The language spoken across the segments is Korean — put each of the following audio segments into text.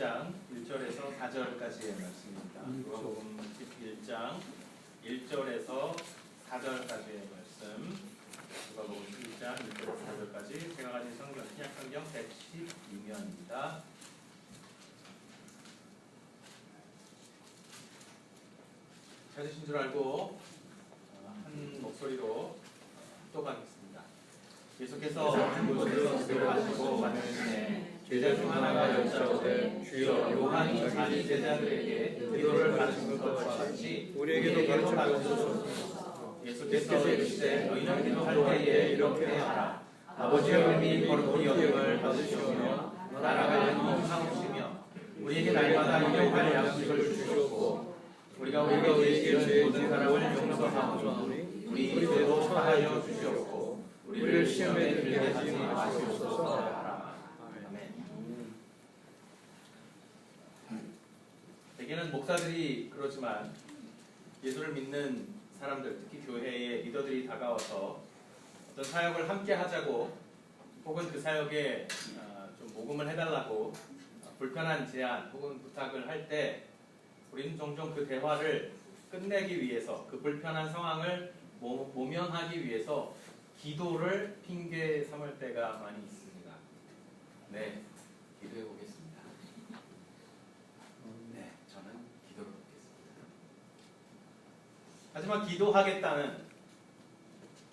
11장 1절에서 4절까지의 말씀입니다. 누가복음 11장 1절에서 4절까지의 말씀. 누가복음 11장 1절에서 4절까지 제가 가진 성경 신약 성경 112면입니다. 찾으신 줄 알고 어, 한 목소리로 합독하겠습니다. 계속해서 한 곳에서 들어가시고 만나시네 제자 중 하나가 여짜오되 주여 요한이 자기 제자들에게 기도를 가르친 것과 같이 우리에게도 가르쳐주소서. 예수께서 이르시되 너희는 기도할 때에 이렇게 하라. 아버지의 이름이 거룩히 여김을 받으시오며 나라가 영원 사오시며 우리에게 날마다 일용할 양식을 주시옵고 우리가 우리가 우리에게 죄 모든 사람을 용서하오니 우리 죄도 사하여 주시옵고 우리를 시험에 들게 하지 마시옵소서 하라 아멘 목사들이 그러지만 예수를 믿는 사람들, 특히 교회의 리더들이 다가와서 어떤 사역을 함께 하자고 혹은 그 사역에 어, 좀 모금을 해달라고 어, 불편한 제안 혹은 부탁을 할 때 우리는 종종 그 대화를 끝내기 위해서 그 불편한 상황을 모, 모면하기 위해서 기도를 핑계 삼을 때가 많이 있습니다. 네, 기도해 보겠습니다. 네, 저는 기도를 하겠습니다. 하지만 기도하겠다는,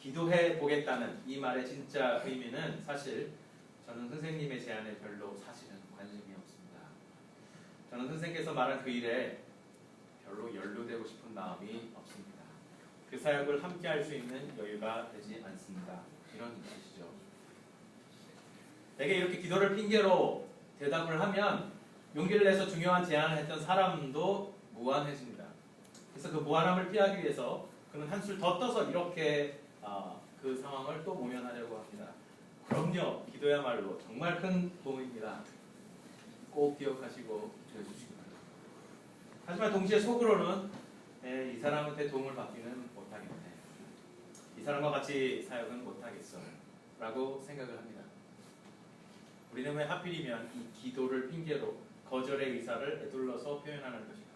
기도해 보겠다는 이 말의 진짜 의미는 사실 저는 선생님의 제안에 별로 사실은 관심이 없습니다. 저는 선생님께서 말한 그 일에 별로 연루되고 싶은 마음이 없습니다. 그 사역을 함께 할 수 있는 여유가 되지 않습니다. 이런 뜻이죠. 내게 이렇게 기도를 핑계로 대답을 하면 용기를 내서 중요한 제안을 했던 사람도 무한해집니다. 그래서 그 무한함을 피하기 위해서 그는 한술 더 떠서 이렇게 아, 그 상황을 또 모면하려고 합니다. 그럼요, 기도야말로 정말 큰 도움입니다. 꼭 기억하시고 들어주시기 바랍니다. 하지만 동시에 속으로는 에, 이 사람한테 도움을 받기는 못하겠네. 이 사람과 같이 사역은 못하겠어. 라고 생각을 합니다. 우리는 왜 하필이면 이 기도를 핑계로 거절의 의사를 에둘러서 표현하는 것일까?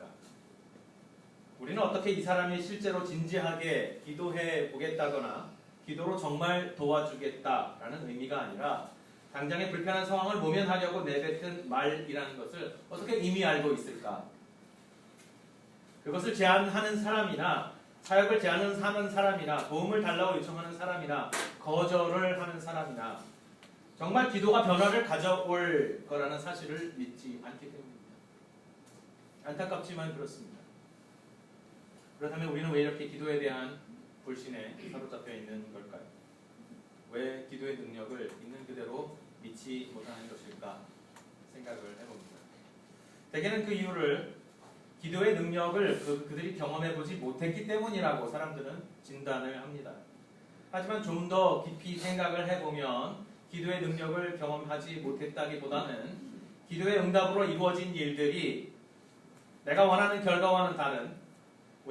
우리는 어떻게 이 사람이 실제로 진지하게 기도해 보겠다거나 기도로 정말 도와주겠다라는 의미가 아니라 당장의 불편한 상황을 모면하려고 내뱉은 말이라는 것을 어떻게 이미 알고 있을까? 그것을 제안하는 사람이나 사역을 제안하는 사람이나 도움을 달라고 요청하는 사람이나 거절을 하는 사람이나 정말 기도가 변화를 가져올 거라는 사실을 믿지 않기 때문입니다. 안타깝지만 그렇습니다. 그렇다면 우리는 왜 이렇게 기도에 대한 불신에 사로잡혀 있는 걸까요? 왜 기도의 능력을 있는 그대로 믿지 못하는 것일까 생각을 해봅니다. 대개는 그 이유를 기도의 능력을 그, 그들이 경험해 보지 못했기 때문이라고 사람들은 진단을 합니다. 하지만 좀 더 깊이 생각을 해보면 기도의 능력을 경험하지 못했다기보다는 기도의 응답으로 이루어진 일들이 내가 원하는 결과와는 다른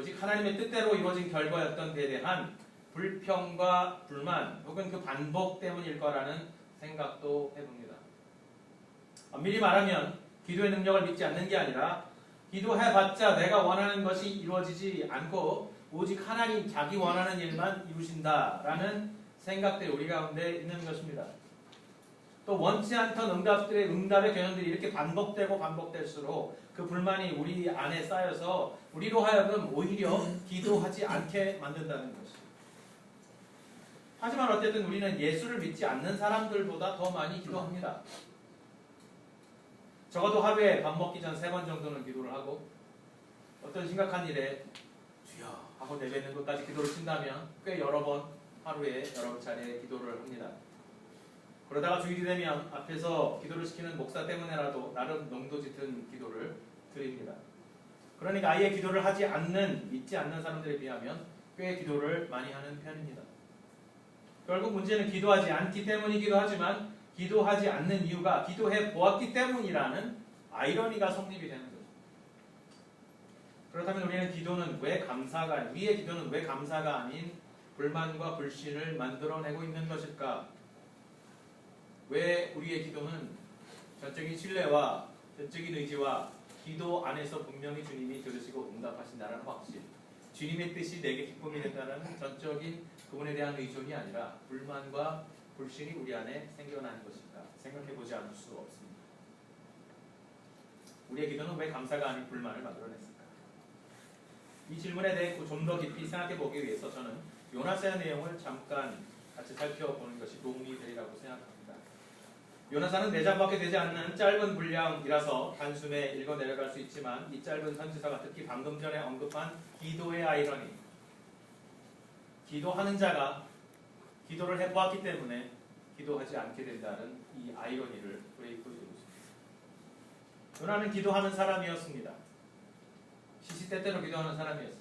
오직 하나님의 뜻대로 이루어진 결과였던 데 대한 불평과 불만 혹은 그 반복 때문일 거라는 생각도 해봅니다. 엄밀히 말하면 기도의 능력을 믿지 않는 게 아니라 기도해봤자 내가 원하는 것이 이루어지지 않고 오직 하나님 자기 원하는 일만 이루신다라는 생각들이 우리 가운데 있는 것입니다. 또 원치 않던 응답들의 응답의 경향들이 이렇게 반복되고 반복될수록 그 불만이 우리 안에 쌓여서 우리로 하여금 오히려 기도하지 않게 만든다는 것이. 하지만 어쨌든 우리는 예수를 믿지 않는 사람들보다 더 많이 기도합니다. 적어도 하루에 밥 먹기 전 세 번 정도는 기도를 하고 어떤 심각한 일에 주여 하고 내뱉는 것까지 기도를 친다면 꽤 여러 번 하루에 여러 차례 기도를 합니다. 그러다가 주일이 되면 앞에서 기도를 시키는 목사 때문에라도 나름 농도 짙은 기도를 드립니다. 그러니까 아예 기도를 하지 않는 믿지 않는 사람들에 비하면 꽤 기도를 많이 하는 편입니다. 결국 문제는 기도하지 않기 때문이기도 하지만 기도하지 않는 이유가 기도해 보았기 때문이라는 아이러니가 성립이 되는 거죠. 그렇다면 우리는 기도는 왜 감사가 우리의 기도는 왜 감사가 아닌 불만과 불신을 만들어내고 있는 것일까? 왜 우리의 기도는 전적인 신뢰와 전적인 의지와 기도 안에서 분명히 주님이 들으시고 응답하신다는 확신. 주님의 뜻이 내게 기쁨이 된다는 전적인 그분에 대한 의존이 아니라 불만과 불신이 우리 안에 생겨나는 것인가 생각해 보지 않을 수 없습니다. 우리의 기도는 왜 감사가 아닌 불만을 만들어냈을까? 이 질문에 대해 좀 더 깊이 생각해 보기 위해서 저는 요나사의 내용을 잠깐 같이 살펴보는 것이 도움이 되리라고 생각합니다. 요나사는 네 장밖에 되지 않는 짧은 분량이라서 단숨에 읽어 내려갈 수 있지만 이 짧은 선지서가 특히 방금 전에 언급한 기도의 아이러니 기도하는 자가 기도를 해보았기 때문에 기도하지 않게 된다는 이 아이러니를 우리 보여주고 있습니다. 요나는 기도하는 사람이었습니다. 시시때때로 기도하는 사람이었습니다.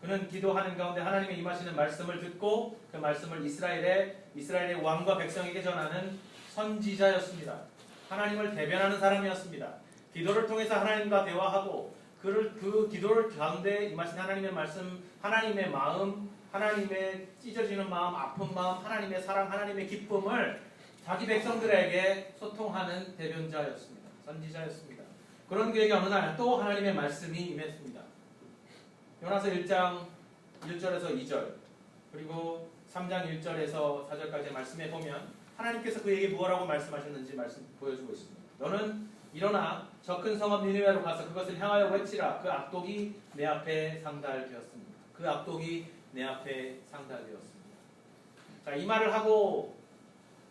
그는 기도하는 가운데 하나님의 임하시는 말씀을 듣고 그 말씀을 이스라엘의 이스라엘의 왕과 백성에게 전하는 선지자였습니다. 하나님을 대변하는 사람이었습니다. 기도를 통해서 하나님과 대화하고 그를 그 기도를 가운데 임하신 하나님의 말씀, 하나님의 마음, 하나님의 찢어지는 마음, 아픈 마음, 하나님의 사랑, 하나님의 기쁨을 자기 백성들에게 소통하는 대변자였습니다. 선지자였습니다. 그런 그에게 어느 날 또 하나님의 말씀이 임했습니다. 요나서 1장 1절에서 2절 그리고 3장 1절에서 4절까지 말씀해 보면 하나님께서 그에게 무엇라고 말씀하셨는지 말씀 보여주고 있습니다. 너는 일어나 저 큰 성읍 니느웨로 가서 그것을 향하여 외치라. 그 악독이 내 앞에 상달되었습니다. 그 악독이 내 앞에 상달되었습니다. 자, 이 말을 하고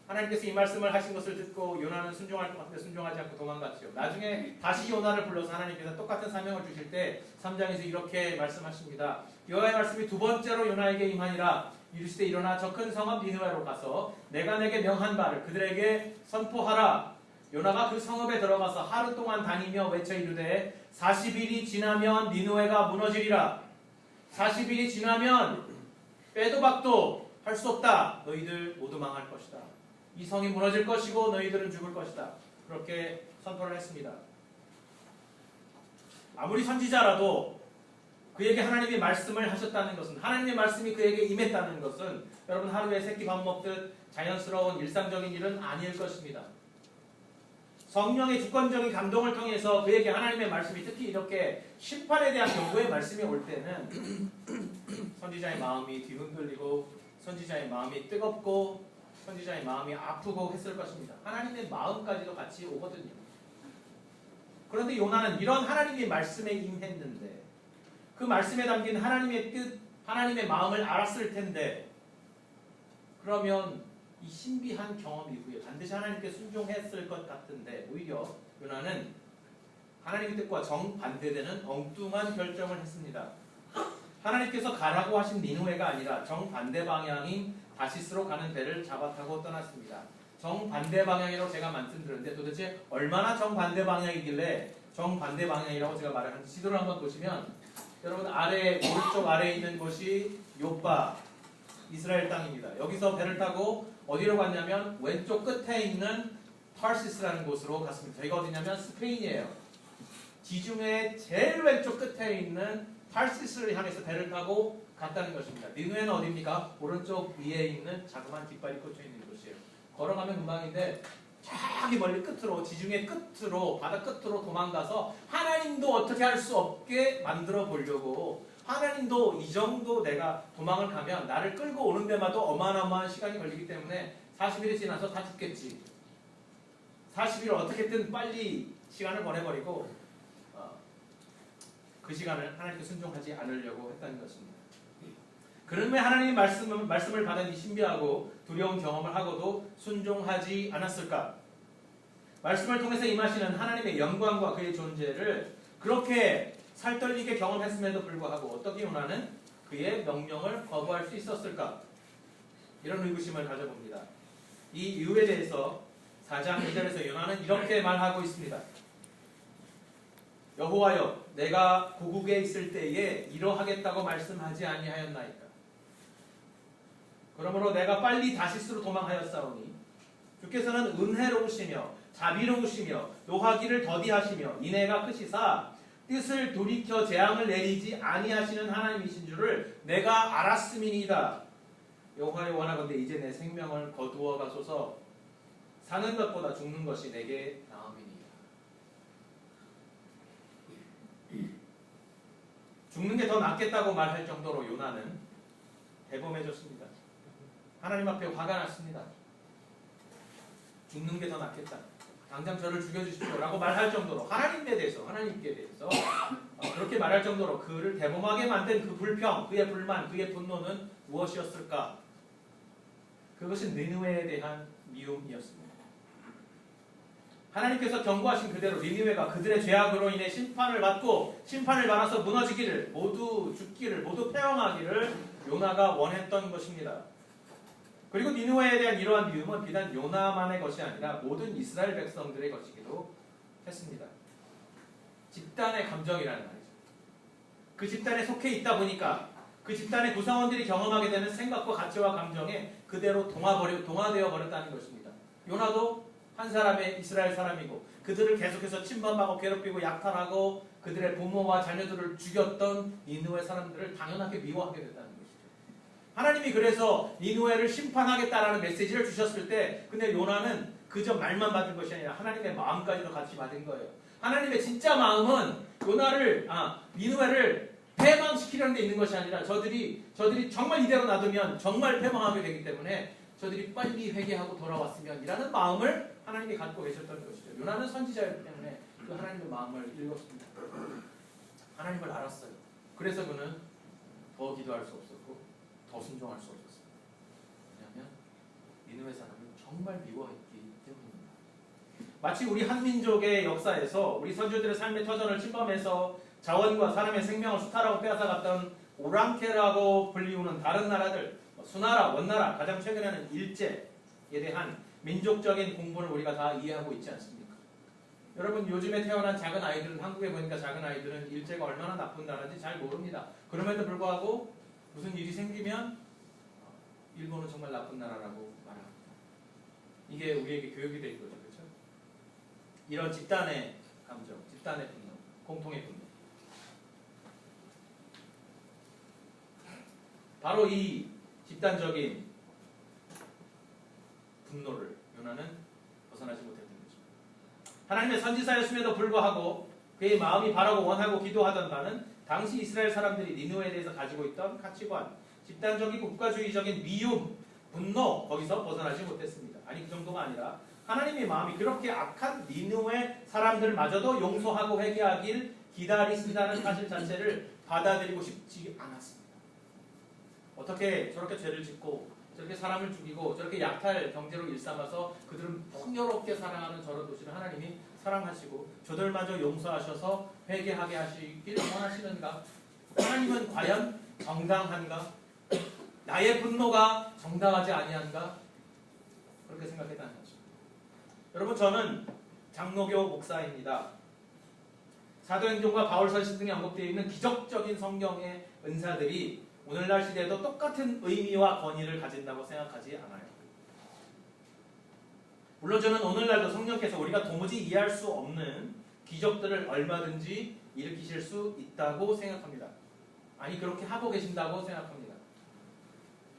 하나님께서 이 말씀을 하신 것을 듣고 요나는 순종할 것 같은데 순종하지 않고 도망갔지요. 나중에 다시 요나를 불러서 하나님께서 똑같은 사명을 주실 때 3장에서 이렇게 말씀하십니다. 여호와의 말씀이 두 번째로 요나에게 임하니라 이르시되 일어나 저 큰 성읍 니느웨로 가서 내가 내게 명한 바를 그들에게 선포하라. 요나가 그 성읍에 들어가서 하루 동안 다니며 외쳐 이르되 40일이 지나면 니느웨가 무너지리라. 40일이 지나면 빼도 박도 할 수 없다. 너희들 모두 망할 것이다. 이 성이 무너질 것이고 너희들은 죽을 것이다. 그렇게 선포를 했습니다. 아무리 선지자라도 그에게 하나님이 말씀을 하셨다는 것은 하나님의 말씀이 그에게 임했다는 것은 여러분 하루에 새끼 밥 먹듯 자연스러운 일상적인 일은 아닐 것입니다. 성령의 주권적인 감동을 통해서 그에게 하나님의 말씀이 특히 이렇게 심판에 대한 경고의 말씀이 올 때는 선지자의 마음이 뒤흔들리고 선지자의 마음이 뜨겁고 선지자의 마음이 아프고 했을 것입니다. 하나님의 마음까지도 같이 오거든요. 그런데 요나는 이런 하나님의 말씀에 임했는데 그 말씀에 담긴 하나님의 뜻, 하나님의 마음을 알았을 텐데 그러면 이 신비한 경험 이후에 반드시 하나님께 순종했을 것 같은데 오히려 요나는 하나님의 뜻과 정반대되는 엉뚱한 결정을 했습니다. 하나님께서 가라고 하신 니누에가 아니라 정반대 방향인 다시스로 가는 배를 잡아타고 떠났습니다. 정반대 방향이라고 제가 말씀드렸는데 도대체 얼마나 정반대 방향이길래 정반대 방향이라고 제가 말을 하는지 지도를 한번 보시면 여러분 아래 오른쪽 아래에 있는 곳이 요바 이스라엘 땅입니다. 여기서 배를 타고 어디로 갔냐면 왼쪽 끝에 있는 타르시스라는 곳으로 갔습니다. 저희가 어디냐면 스페인이에요. 지중해 제일 왼쪽 끝에 있는 타르시스를 향해서 배를 타고 갔다는 것입니다. 니누에는 어디입니까? 오른쪽 위에 있는 자그마한 깃발이 꽂혀 있는 곳이에요. 걸어가면 금방인데 저기 멀리 끝으로 지중해 끝으로 바다 끝으로 도망가서 하나님도 어떻게 할 수 없게 만들어 보려고 하나님도 이 정도 내가 도망을 가면 나를 끌고 오는 데마도 어마어마한 시간이 걸리기 때문에 40일이 지나서 다 죽겠지. 40일 어떻게든 빨리 시간을 보내버리고 어, 그 시간을 하나님께 순종하지 않으려고 했다는 것입니다. 그런 왜 하나님의 말씀을, 말씀을 받은 이 신비하고 두려운 경험을 하고도 순종하지 않았을까? 말씀을 통해서 임하시는 하나님의 영광과 그의 존재를 그렇게 살떨리게 경험했음에도 불구하고 어떻게 요나는 그의 명령을 거부할 수 있었을까? 이런 의구심을 가져봅니다. 이 이유에 대해서 4장 2절에서 요나는 이렇게 말하고 있습니다. 여호와여 내가 고국에 있을 때에 이러하겠다고 말씀하지 아니하였나이까? 그러므로 내가 빨리 다시스로 도망하였사오니 주께서는 은혜로우시며 자비로우시며 노하기를 더디하시며 인애가 크시사 뜻을 돌이켜 재앙을 내리지 아니하시는 하나님이신 줄을 내가 알았음이니이다. 여호와의 원하건대 이제 내 생명을 거두어 가소서. 사는 것보다 죽는 것이 내게 나음이니이다. 죽는 게 더 낫겠다고 말할 정도로 요나는 대범해졌습니다. 하나님 앞에 화가 났습니다. 죽는 게 더 낫겠다. 당장 저를 죽여주십시오라고 말할 정도로 하나님에 대해서 하나님께 대해서 어, 그렇게 말할 정도로 그를 대범하게 만든 그 불평, 그의 불만, 그의 분노는 무엇이었을까? 그것은 니느웨에 대한 미움이었습니다. 하나님께서 경고하신 그대로 니느웨가 그들의 죄악으로 인해 심판을 받고 심판을 받아서 무너지기를 모두 죽기를 모두 패망하기를 요나가 원했던 것입니다. 그리고 니누아에 대한 이러한 미움은 비단 요나만의 것이 아니라 모든 이스라엘 백성들의 것이기도 했습니다. 집단의 감정이라는 말이죠. 그 집단에 속해 있다 보니까 그 집단의 구성원들이 경험하게 되는 생각과 가치와 감정에 그대로 동화버려, 동화되어 버렸다는 것입니다. 요나도 한 사람의 이스라엘 사람이고 그들을 계속해서 침범하고 괴롭히고 약탈하고 그들의 부모와 자녀들을 죽였던 니누의 사람들을 당연하게 미워하게 됐다는 것이죠. 하나님이 그래서 니누에를 심판하겠다라는 메시지를 주셨을 때 근데 요나는 그저 말만 받은 것이 아니라 하나님의 마음까지도 같이 받은 거예요. 하나님의 진짜 마음은 요나를 아 니누에를 패망시키려는 데 있는 것이 아니라 저들이 저들이 정말 이대로 놔두면 정말 패망하게 되기 때문에 저들이 빨리 회개하고 돌아왔으면이라는 마음을 하나님이 갖고 계셨던 것이죠. 요나는 선지자였기 때문에 그 하나님의 마음을 읽었습니다. 하나님을 알았어요. 그래서 그는 더 기도할 수 없었고 더 순종할 수 없었어요. 왜냐하면 니누의 사람을 정말 미워했기 때문입니다. 마치 우리 한민족의 역사에서 우리 선조들의 삶의 터전을 침범해서 자원과 사람의 생명을 수탈하고 빼앗아갔던 오랑캐라고 불리우는 다른 나라들 뭐 수나라, 원나라, 가장 최근에는 일제에 대한 민족적인 공부를 우리가 다 이해하고 있지 않습니까? 여러분 요즘에 태어난 작은 아이들은 한국에 보니까 작은 아이들은 일제가 얼마나 나쁜 나라인지 잘 모릅니다. 그럼에도 불구하고 무슨 일이 생기면 일본은 정말 나쁜 나라라고 말합니다. 이게 우리에게 교육이 될 거죠, 그렇죠? 이런 집단의 감정, 집단의 분노, 공통의 분노. 바로 이 집단적인 분노를 요나는 벗어나지 못했던 것입니다. 하나님의 선지자였음에도 불구하고 그의 마음이 바라고 원하고 기도하던 바는 당시 이스라엘 사람들이 니누에 대해서 가지고 있던 가치관, 집단적인 국가주의적인 미움, 분노 거기서 벗어나지 못했습니다. 아니 그 정도가 아니라 하나님의 마음이 그렇게 악한 니누의 사람들마저도 용서하고 회개하길 기다리신다는 사실 자체를 받아들이고 싶지 않았습니다. 어떻게 저렇게 죄를 짓고 저렇게 사람을 죽이고 저렇게 약탈 경제로 일삼아서 그들은 풍요롭게 살아가는 저런 도시를 하나님이 사랑하시고 저들마저 용서하셔서 회개하게 하시길 원하시는가? 하나님은 과연 정당한가? 나의 분노가 정당하지 아니한가? 그렇게 생각했다는 거죠. 여러분 저는 장로교 목사입니다. 사도행전과 바울서신 등에 언급되어 있는 기적적인 성경의 은사들이 오늘날 시대에도 똑같은 의미와 권위를 가진다고 생각하지 않아요. 물론 저는 오늘날도 성령께서 우리가 도무지 이해할 수 없는 기적들을 얼마든지 일으키실 수 있다고 생각합니다. 아니 그렇게 하고 계신다고 생각합니다.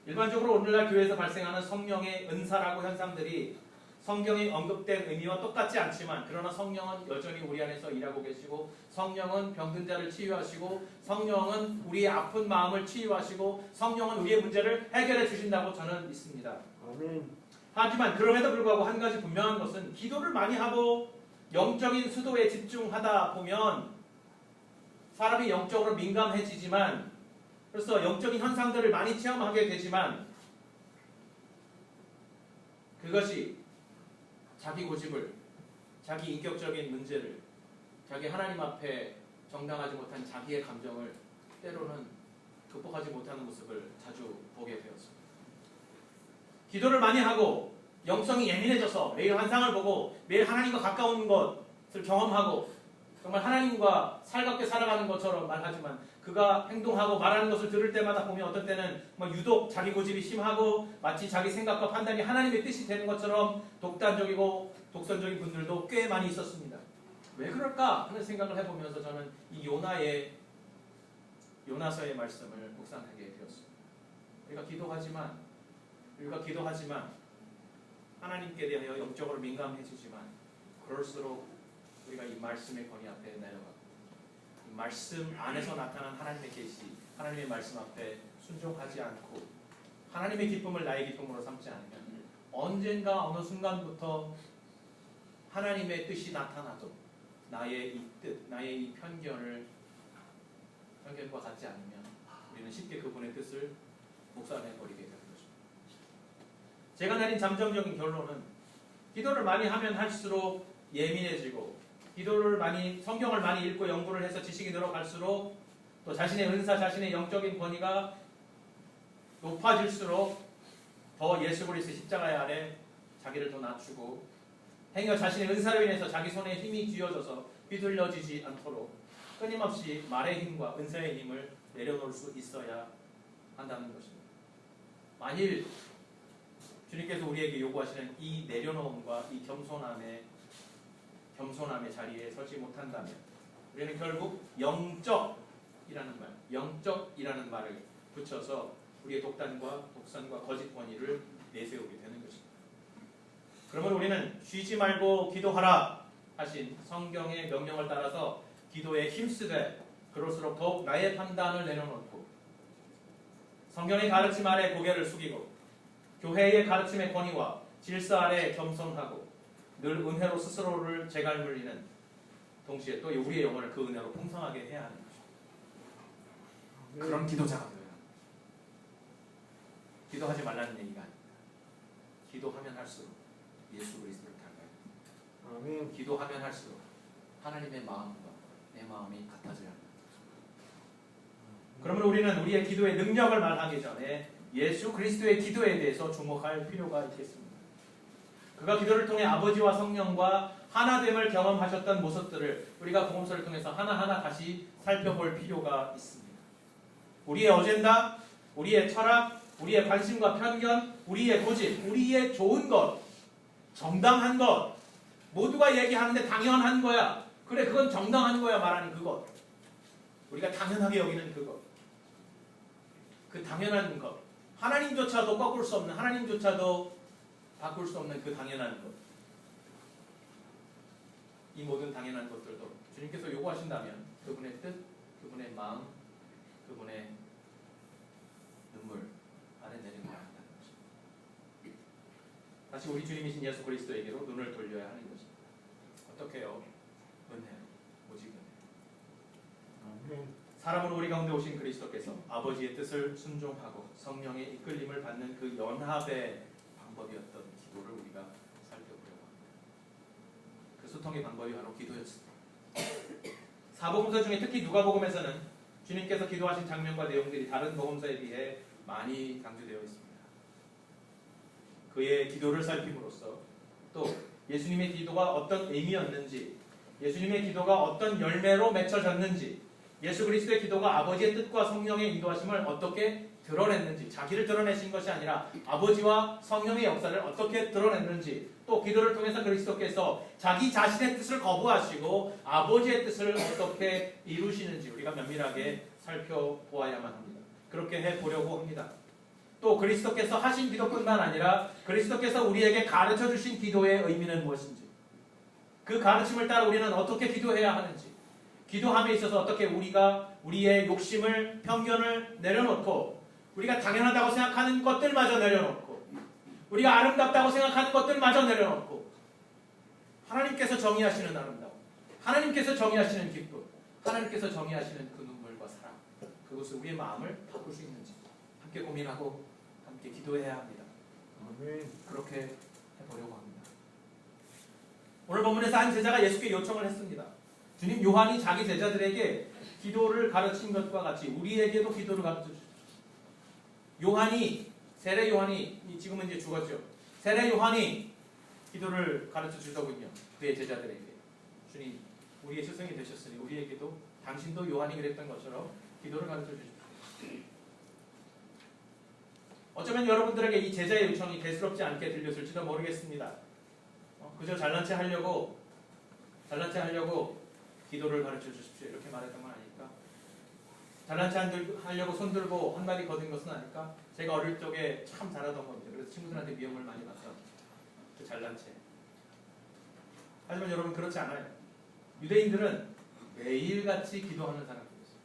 일반적으로 오늘날 교회에서 발생하는 성령의 은사라고 현상들이 성경에 언급된 의미와 똑같지 않지만 그러나 성령은 여전히 우리 안에서 일하고 계시고 성령은 병든 자를 치유하시고 성령은 우리의 아픈 마음을 치유하시고 성령은 우리의 문제를 해결해 주신다고 저는 믿습니다. 아멘. 하지만 그럼에도 불구하고 한 가지 분명한 것은 기도를 많이 하고 영적인 수도에 집중하다 보면 사람이 영적으로 민감해지지만 그래서 영적인 현상들을 많이 체험하게 되지만 그것이 자기 고집을 자기 인격적인 문제를 자기 하나님 앞에 정당하지 못한 자기의 감정을 때로는 극복하지 못하는 모습을 자주 보게 되었습니다. 기도를 많이 하고 영성이 예민해져서 매일 환상을 보고 매일 하나님과 가까운 것을 경험하고 정말 하나님과 살갑게 살아가는 것처럼 말하지만 그가 행동하고 말하는 것을 들을 때마다 보면 어떤 때는 뭐 유독 자기 고집이 심하고 마치 자기 생각과 판단이 하나님의 뜻이 되는 것처럼 독단적이고 독선적인 분들도 꽤 많이 있었습니다. 왜 그럴까 하는 생각을 해보면서 저는 이 요나의 요나서의 말씀을 묵상하게 되었습니다. 우리가 기도하지만 우리가 기도하지만 하나님께 대하여 영적으로 민감해지지만 그럴수록 우리가 이 말씀의 권위 앞에 내려가고 그 말씀 안에서 나타난 하나님의 계시, 하나님의 말씀 앞에 순종하지 않고 하나님의 기쁨을 나의 기쁨으로 삼지 않으면 언젠가 어느 순간부터 하나님의 뜻이 나타나도 나의 이 뜻, 나의 이 편견을 편견과 같지 않으면 우리는 쉽게 그분의 뜻을 묵살해 버리게 되는 것입니다. 제가 내린 잠정적인 결론은 기도를 많이 하면 할수록 예민해지고 기도를 많이 성경을 많이 읽고 연구를 해서 지식이 늘어갈수록 또 자신의 은사, 자신의 영적인 권위가 높아질수록 더 예수 그리스도 십자가의 아래 자기를 더 낮추고 행여 자신의 은사로 인해서 자기 손에 힘이 쥐어져서 휘둘려지지 않도록 끊임없이 말의 힘과 은사의 힘을 내려놓을 수 있어야 한다는 것입니다. 만일 주님께서 우리에게 요구하시는 이 내려놓음과 이 겸손함의 겸손함의 자리에 서지 못한다면 우리는 결국 영적이라는 말, 영적이라는 말을 붙여서 우리의 독단과 독선과 거짓 권위를 내세우게 되는 것입니다. 그러면 우리는 쉬지 말고 기도하라 하신 성경의 명령을 따라서 기도에 힘쓰되 그럴수록 더욱 나의 판단을 내려놓고 성경의 가르침 아래 고개를 숙이고 교회의 가르침의 권위와 질서 아래 겸손하고 늘 은혜로 스스로를 재갈물리는 동시에 또 우리의 영혼을 그 은혜로 풍성하게 해야 하는 것입니다. 그런 기도자가 되어야. 기도하지 말라는 얘기가 아닙니다. 기도하면 할수록 예수 그리스도를 닮아야 아멘. 기도하면 할수록 하나님의 마음과 내 마음이 같아져야 합니다. 그러면 우리는 우리의 기도의 능력을 말하기 전에 예수 그리스도의 기도에 대해서 주목할 필요가 있겠습니다. 그가 기도를 통해 아버지와 성령과 하나됨을 경험하셨던 모습들을 우리가 복음서를 통해서 하나하나 다시 살펴볼 필요가 있습니다. 우리의 어젠다, 우리의 철학, 우리의 관심과 편견, 우리의 고집, 우리의 좋은 것, 정당한 것, 모두가 얘기하는데 당연한 거야. 그래, 그건 정당한 거야 말하는 그것. 우리가 당연하게 여기는 그것. 그 당연한 것. 하나님조차도 꺾을 수 없는, 하나님조차도 바꿀 수 없는 그 당연한 것. 이 모든 당연한 것들도 주님께서 요구하신다면 그분의 뜻, 그분의 마음, 그분의 눈물 안에 한다는 것입니다. 다시 우리 주님이신 예수 그리스도에게로 눈을 돌려야 하는 것입니다. 어떻게요? 은혜, 오직 은혜. 아멘. 사람으로 우리 가운데 오신 그리스도께서 아버지의 뜻을 순종하고 성령의 이끌림을 받는 그 연합의 방법이었던 기도를 우리가 살펴보려고 합니다. 그 소통의 방법이 바로 기도였습니다. 사복음서 중에 특히 누가복음에서는 주님께서 기도하신 장면과 내용들이 다른 복음서에 비해 많이 강조되어 있습니다. 그의 기도를 살핌으로써 또 예수님의 기도가 어떤 의미였는지, 예수님의 기도가 어떤 열매로 맺혀졌는지, 예수 그리스도의 기도가 아버지의 뜻과 성령의 인도하심을 어떻게 드러냈는지, 자기를 드러내신 것이 아니라 아버지와 성령의 역사를 어떻게 드러냈는지, 또 기도를 통해서 그리스도께서 자기 자신의 뜻을 거부하시고 아버지의 뜻을 어떻게 이루시는지 우리가 면밀하게 살펴보아야만 합니다. 그렇게 해보려고 합니다. 또 그리스도께서 하신 기도뿐만 아니라 그리스도께서 우리에게 가르쳐 주신 기도의 의미는 무엇인지, 그 가르침을 따라 우리는 어떻게 기도해야 하는지, 기도함에 있어서 어떻게 우리가 우리의 욕심을 편견을 내려놓고 우리가 당연하다고 생각하는 것들마저 내려놓고 우리가 아름답다고 생각하는 것들마저 내려놓고 하나님께서 정의하시는 아름다움, 하나님께서 정의하시는 기쁨, 하나님께서 정의하시는 그 눈물과 사랑 그것을 우리의 마음을 바꿀 수 있는지 함께 고민하고 함께 기도해야 합니다. 그렇게 해보려고 합니다. 오늘 본문에서 한 제자가 예수께 요청을 했습니다. 주님 요한이 자기 제자들에게 기도를 가르친 것과 같이 우리에게도 기도를 가르쳐 주십시오. 요한이 세례 요한이 지금은 이제 죽었죠. 세례 요한이 기도를 가르쳐 주더군요. 그의 제자들에게 주님 우리의 스승이 되셨으니 우리에게도 당신도 요한이 그랬던 것처럼 기도를 가르쳐 주십시오. 어쩌면 여러분들에게 이 제자의 요청이 대수롭지 않게 들렸을지도 모르겠습니다. 어, 그저 잘난 체 하려고 잘난 체 하려고 기도를 가르쳐 주십시오 이렇게 말했던 건 아닐까? 잘난 체한 들- 하려고 손 들고 한 마디 거둔 것은 아닐까? 제가 어릴 적에 참 잘하던 겁니다. 그래서 친구들한테 미움을 많이 받던 그 잘난 체. 하지만 여러분 그렇지 않아요. 유대인들은 매일같이 기도하는 사람들이었어요.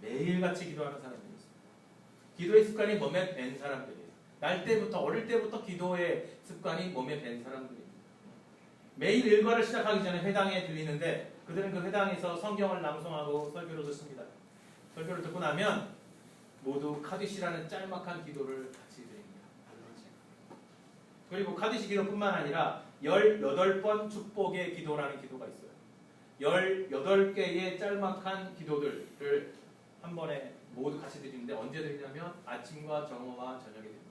매일같이 기도하는 사람들이었어요. 기도의 습관이 몸에 밴 사람들이에요. 날 때부터 어릴 때부터 기도의 습관이 몸에 밴 사람들입니다. 매일 일과를 시작하기 전에 회당에 들리는데 그들은 그 회당에서 성경을 낭송하고 설교를 듣습니다. 설교를 듣고 나면 모두 카디시라는 짤막한 기도를 같이 드립니다. 그리고 카디시 기도뿐만 아니라 18번 축복의 기도라는 기도가 있어요. 18개의 짤막한 기도들을 한 번에 모두 같이 드리는데 언제 드리냐면 아침과 정오와 저녁에 드립니다.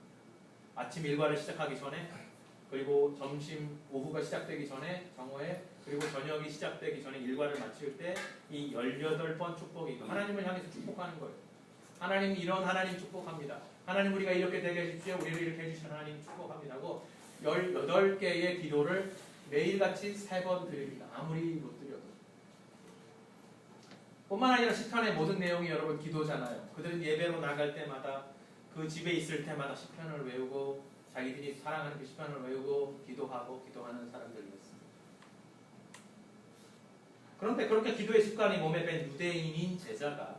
아침 일과를 시작하기 전에 그리고 점심 오후가 시작되기 전에 정오에 그리고 저녁이 시작되기 전에 일과를 마칠 때 이 18번 축복이 하나님을 향해서 축복하는 거예요. 하나님 이런 하나님 축복합니다. 하나님 우리가 이렇게 되게 해주십시오. 우리를 이렇게 해주신 하나님 축복합니다. 하고 18개의 기도를 매일같이 세번 드립니다. 아무리 못 드려도. 뿐만 아니라 시편의 모든 내용이 여러분 기도잖아요. 그들은 예배로 나갈 때마다 그 집에 있을 때마다 시편을 외우고 자기들이 사랑하는 그 시편을 외우고 기도하고 기도하는 사람들이었습니다. 그런데 그렇게 기도의 습관이 몸에 밴 유대인인 제자가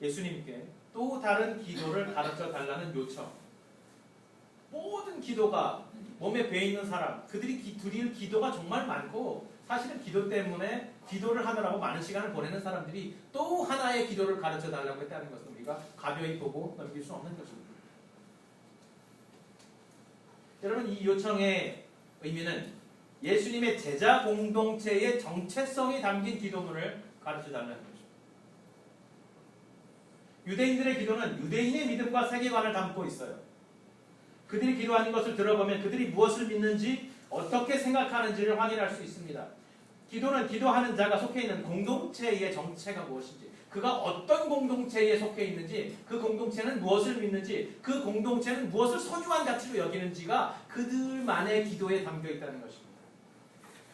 예수님께 또 다른 기도를 가르쳐 달라는 요청. 모든 기도가 몸에 배 있는 사람, 그들이 기, 드릴 기도가 정말 많고 사실은 기도 때문에 기도를 하느라고 많은 시간을 보내는 사람들이 또 하나의 기도를 가르쳐 달라고 했다는 것은 우리가 가벼이 보고 넘길 수 없는 것입니다. 여러분 이 요청의 의미는 예수님의 제자 공동체의 정체성이 담긴 기도문을 가르쳐 달라는 것입니다. 유대인들의 기도는 유대인의 믿음과 세계관을 담고 있어요. 그들이 기도하는 것을 들어보면 그들이 무엇을 믿는지 어떻게 생각하는지를 확인할 수 있습니다. 기도는 기도하는 자가 속해 있는 공동체의 정체가 무엇인지, 그가 어떤 공동체에 속해 있는지, 그 공동체는 무엇을 믿는지, 그 공동체는 무엇을 소중한 가치로 여기는지가 그들만의 기도에 담겨 있다는 것입니다.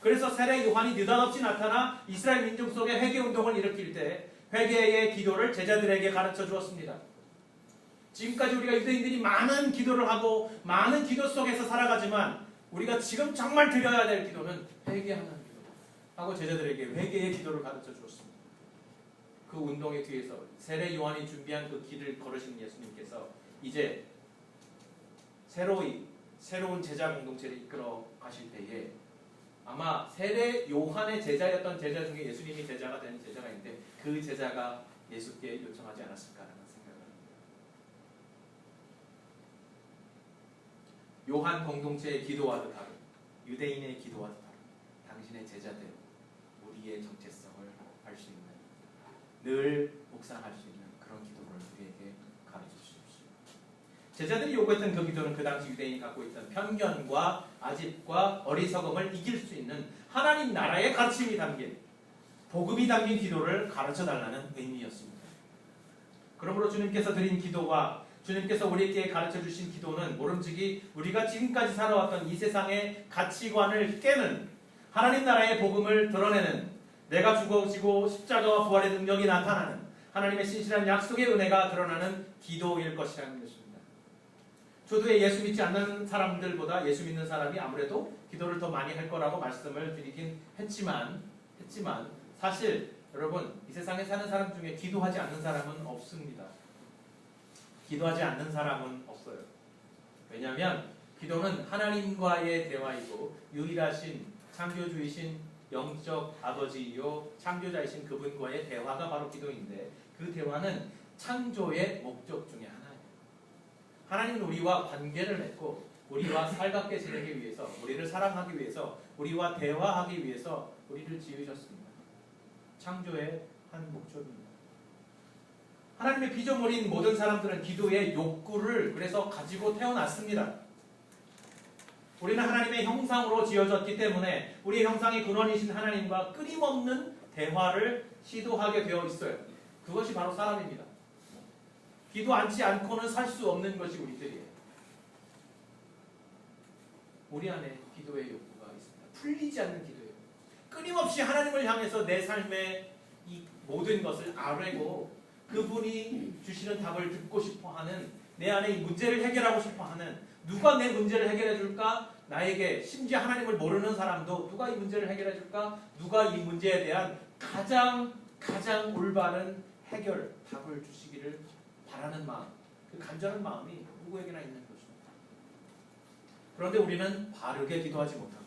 그래서 세례 요한이 느닷없이 나타나 이스라엘 민족 속에 회개 운동을 일으킬 때 회개의 기도를 제자들에게 가르쳐 주었습니다. 지금까지 우리가 유대인들이 많은 기도를 하고 많은 기도 속에서 살아가지만 우리가 지금 정말 드려야 될 기도는 회개하는 기도 하고 제자들에게 회개의 기도를 가르쳐 주었습니다. 그 운동의 뒤에서 세례 요한이 준비한 그 길을 걸으신 예수님께서 이제 새로이 새로운 제자 공동체를 이끌어 가실 때에 아마 세례 요한의 제자였던 제자 중에 예수님이 제자가 된 제자가 있는데 그 제자가 예수께 요청하지 않았을까라는 생각을 합니다. 요한 공동체의 기도와도 다른 유대인의 기도와도 다른 당신의 제자대로 우리의 정체성을 할수 있는 늘 묵상할 수 있는 그런 기도를 우리에게 가르쳐 주십시오. 제자들이 요구했던 그 기도는 그 당시 유대인이 갖고 있던 편견과 아집과 어리석음을 이길 수 있는 하나님 나라의 가르침이 담긴 복음이 담긴 기도를 가르쳐 달라는 의미였습니다. 그러므로 주님께서 드린 기도와 주님께서 우리에게 가르쳐 주신 기도는 모름지기 우리가 지금까지 살아왔던 이 세상의 가치관을 깨는 하나님 나라의 복음을 드러내는 내가 죽어지고 십자가와 부활의 능력이 나타나는 하나님의 신실한 약속의 은혜가 드러나는 기도일 것이라는 것입니다. 초도에 예수 믿지 않는 사람들보다 예수 믿는 사람이 아무래도 기도를 더 많이 할 거라고 말씀을 드리긴 했지만 했지만 사실 여러분 이 세상에 사는 사람 중에 기도하지 않는 사람은 없습니다. 기도하지 않는 사람은 없어요. 왜냐하면 기도는 하나님과의 대화이고 유일하신 창조주이신 영적 아버지요 창조자이신 그분과의 대화가 바로 기도인데 그 대화는 창조의 목적 중에 하나예요. 하나님은 우리와 관계를 맺고 우리와 살갑게 지내기 위해서 우리를 사랑하기 위해서 우리와 대화하기 위해서 우리를 지으셨습니다. 창조의 한 목적입니다. 하나님의 피조물인 모든 사람들은 기도의 욕구를 그래서 가지고 태어났습니다. 우리는 하나님의 형상으로 지어졌기 때문에 우리의 형상의 근원이신 하나님과 끊임없는 대화를 시도하게 되어 있어요. 그것이 바로 사람입니다. 기도 않지 않고는 살 수 없는 것이 우리들이에요. 우리 안에 기도의 욕구가 있습니다. 풀리지 않는 기도예요. 끊임없이 하나님을 향해서 내 삶의 이 모든 것을 아뢰고 그분이 주시는 답을 듣고 싶어 하는 내 안에 이 문제를 해결하고 싶어 하는 누가 내 문제를 해결해 줄까? 나에게 심지어 하나님을 모르는 사람도 누가 이 문제를 해결해 줄까? 누가 이 문제에 대한 가장 가장 올바른 해결 답을 주시기를 바라는 마음, 그 간절한 마음이 누구에게나 있는 것입니다. 그런데 우리는 바르게 기도하지 못합니다.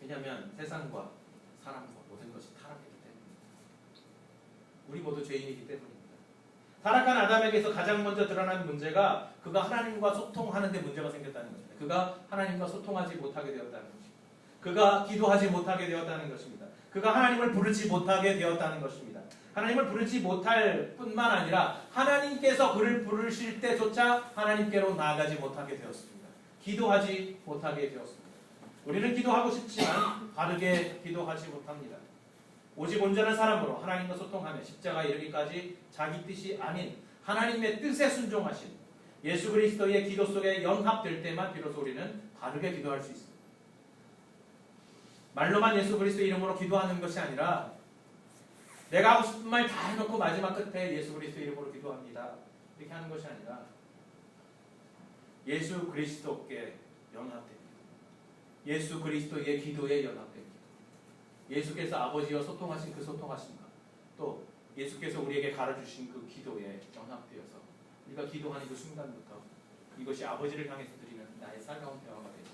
왜냐하면 세상과 사람과 모든 것이 타락했기 때문입니다. 우리 모두 죄인이기 때문입니다. 타락한 아담에게서 가장 먼저 드러난 문제가 그가 하나님과 소통하는 데 문제가 생겼다는 것입니다. 그가 하나님과 소통하지 못하게 되었다는 것입니다. 그가 기도하지 못하게 되었다는 것입니다. 그가 하나님을 부르지 못하게 되었다는 것입니다. 하나님을 부르지 못할 뿐만 아니라 하나님께서 그를 부르실 때조차 하나님께로 나아가지 못하게 되었습니다. 기도하지 못하게 되었습니다. 우리는 기도하고 싶지만 바르게 기도하지 못합니다. 오직 온전한 사람으로 하나님과 소통하며 십자가에 이르기까지 자기 뜻이 아닌 하나님의 뜻에 순종하신 예수 그리스도의 기도 속에 연합될 때만 비로소 우리는 바르게 기도할 수 있습니다. 말로만 예수 그리스도 이름으로 기도하는 것이 아니라 내가 하고 싶은 말 다 해놓고 마지막 끝에 예수 그리스도 이름으로 기도합니다. 이렇게 하는 것이 아니라 예수 그리스도께 연합됩니다. 예수 그리스도의 기도에 연합됩니다. 예수께서 아버지와 소통하신 그 소통하심과 또 예수께서 우리에게 가르주신 그 기도에 연합되어서 우리가 기도하는 그 순간부터 이것이 아버지를 향해서 드리는 나의 살가운 대화가 되고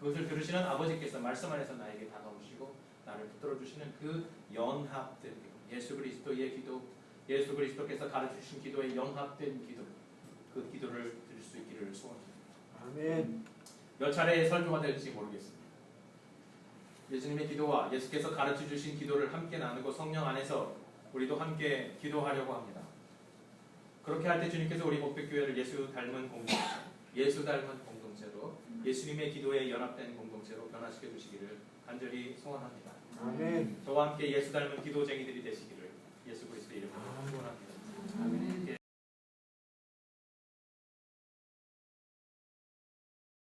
그것을 들으시는 아버지께서 말씀 안에서 나에게 다가오시고 나를 붙들어 주시는 그 연합된 기도 예수 그리스도의 기도 예수 그리스도께서 가르치신 기도에 연합된 기도 그 기도를 드릴 수 있기를 소원합니다. 아멘. 몇 차례의 설교가 될지 모르겠습니다. 예수님의 기도와 예수께서 가르쳐 주신 기도를 함께 나누고 성령 안에서 우리도 함께 기도하려고 합니다. 그렇게 할 때 주님께서 우리 목백교회를 예수 닮은 공동체, 예수 닮은 예수님의 기도에 연합된 공동체로 변화시켜 주시기를 간절히 소원합니다. 아멘. 저와 함께 예수 닮은 기도쟁이들이 되시기를 예수 그리스도 이름으로 소원합니다. 아멘.